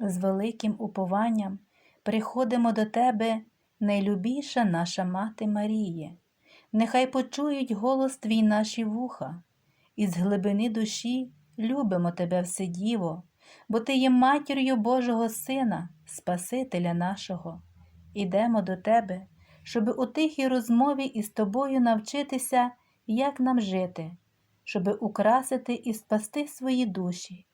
з великим упованням приходимо до Тебе, найлюбіша наша Мати Маріє. Нехай почують голос Твій наші вуха, і з глибини душі любимо Тебе вседіво, бо Ти є матір'ю Божого Сина, Спасителя нашого. Ідемо до Тебе, щоби у тихій розмові із Тобою навчитися, як нам жити, щоби украсити і спасти свої душі.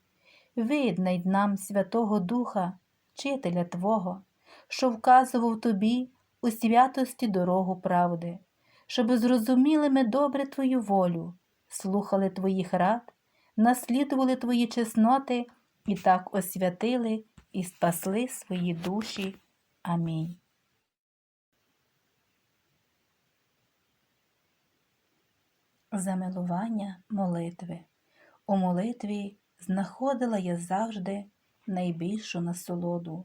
Виднай нам Святого Духа, Вчителя Твого, що вказував тобі у святості дорогу правди, щоби зрозуміли ми добре Твою волю, слухали Твоїх рад, наслідували Твої чесноти і так освятили і спасли свої душі. Амінь. Замилування молитви. У молитві знаходила я завжди найбільшу насолоду.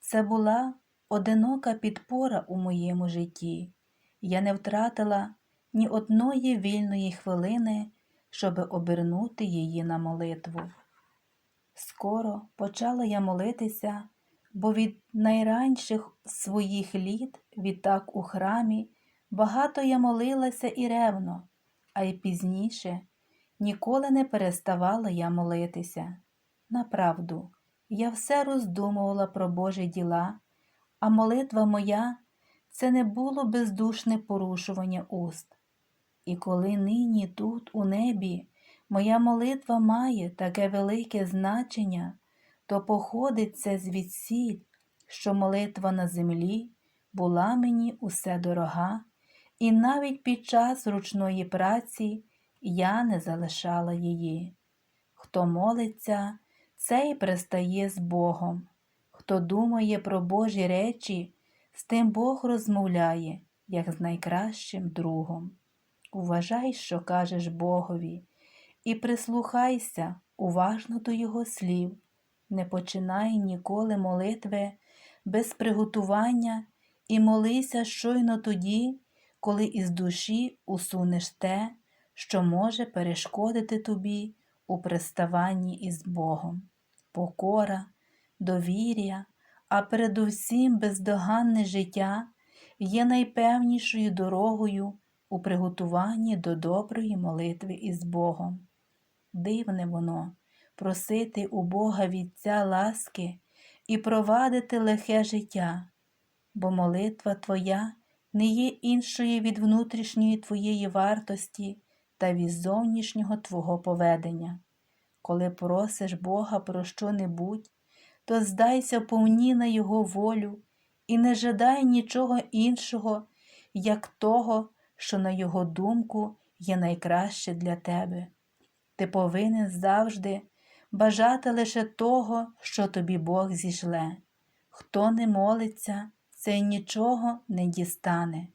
Це була одинока підпора у моєму житті. Я не втратила ні одної вільної хвилини, щоби обернути її на молитву. Скоро почала я молитися, бо від найранших своїх літ, відтак у храмі, багато я молилася і ревно, а й пізніше ніколи не переставала я молитися. Направду, я все роздумувала про Божі діла, а молитва моя це не було бездушне порушування уст. І коли нині тут, у небі, моя молитва має таке велике значення, то походить це звідсіль, що молитва на землі була мені усе дорога, і навіть під час ручної праці я не залишала її. Хто молиться, цей пристає з Богом. Хто думає про Божі речі, з тим Бог розмовляє, як з найкращим другом. Уважай, що кажеш Богові, і прислухайся уважно до Його слів, не починай ніколи молитви без приготування і молися щойно тоді, коли із душі усунеш те, що може перешкодити тобі у приставанні із Богом, покора, довір'я, а передусім бездоганне життя є найпевнішою дорогою у приготуванні до доброї молитви із Богом. Дивне воно просити у Бога Вітця ласки і провадити лихе життя, бо молитва Твоя не є іншою від внутрішньої Твоєї вартості та від зовнішнього Твого поведення. Коли просиш Бога про що-небудь, то здайся повні на Його волю і не жадай нічого іншого, як того, що, на Його думку, є найкраще для тебе. Ти повинен завжди бажати лише того, що тобі Бог зішле. Хто не молиться, цей нічого не дістане.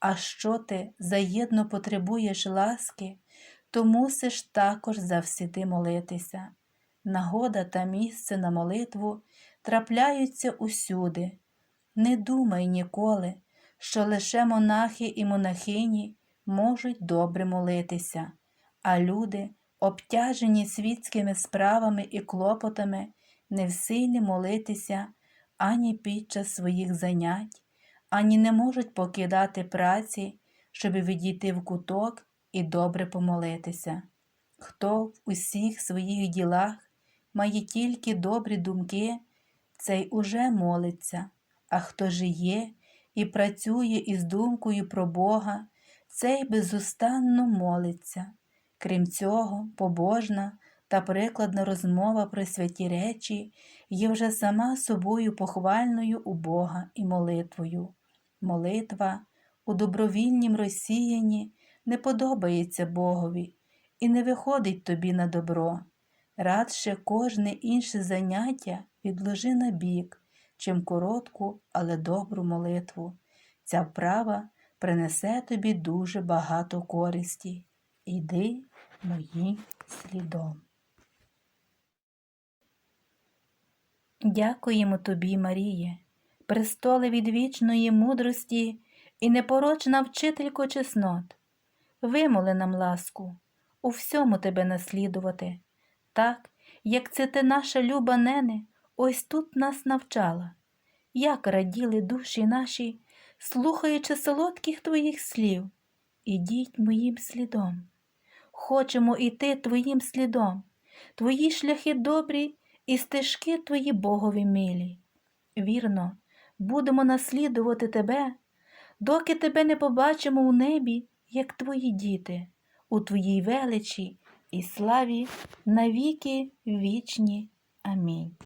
А що ти заєдно потребуєш ласки, то мусиш також завсіди молитися. Нагода та місце на молитву трапляються усюди. Не думай ніколи, що лише монахи і монахині можуть добре молитися, а люди, обтяжені світськими справами і клопотами, не в силі молитися ані під час своїх занять, ані не можуть покидати праці, щоб відійти в куток і добре помолитися. Хто в усіх своїх ділах має тільки добрі думки, цей уже молиться, а хто жиє і працює із думкою про Бога, цей безустанно молиться. Крім цього, побожна та прикладна розмова про святі речі є вже сама собою похвальною у Бога і молитвою. Молитва у добровільнім розсіянні не подобається Богові і не виходить тобі на добро. Радше кожне інше заняття відложи на бік, чим коротку, але добру молитву. Ця вправа принесе тобі дуже багато користі. Іди моїм слідом. Дякуємо тобі, Маріє, престоле відвічної мудрості і непорочна вчителько чеснот. Вимоли нам ласку, у всьому тебе наслідувати, так, як це ти наша люба нене, ось тут нас навчала, як раділи душі наші, слухаючи солодких твоїх слів. Ідіть моїм слідом. Хочемо іти твоїм слідом, твої шляхи добрі і стежки твої Богові милі. Вірно, будемо наслідувати тебе, доки тебе не побачимо у небі, як твої діти, у твоїй величі і славі навіки вічні. Амінь.